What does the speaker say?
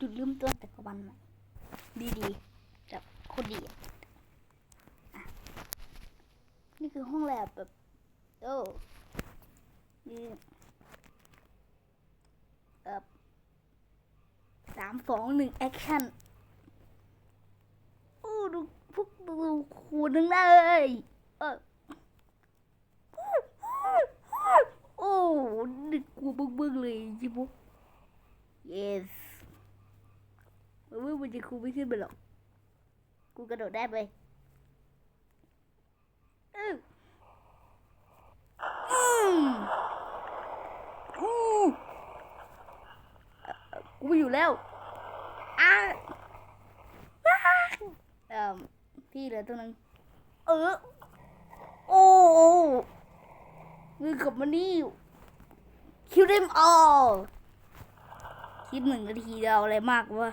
จุดเริ่มต้นแต่กวันใหม่ดีๆแบบโคตรดีอะนี่คือห้องแลบแบบโอ้นี่เอ่อสามสองหนึ่งแอคชั่นโอ้ดูพวกดูคูนึงเลยเออโอ้ดึกกูบึ้งบึ้งๆเลยจิบุ yes มันจะคูไม่ขึ้นไปหรอก กูกระโดดได้ไปอืมอืมอู้เอ่อกูอยู่แล้วอ้าอ้าเอ่อพี่เหลือตัวนึงเออ โอ้มือกลับมานี่คิวเดมออลคลิปหนึ่งนาทีเดียวอะไรมากวะ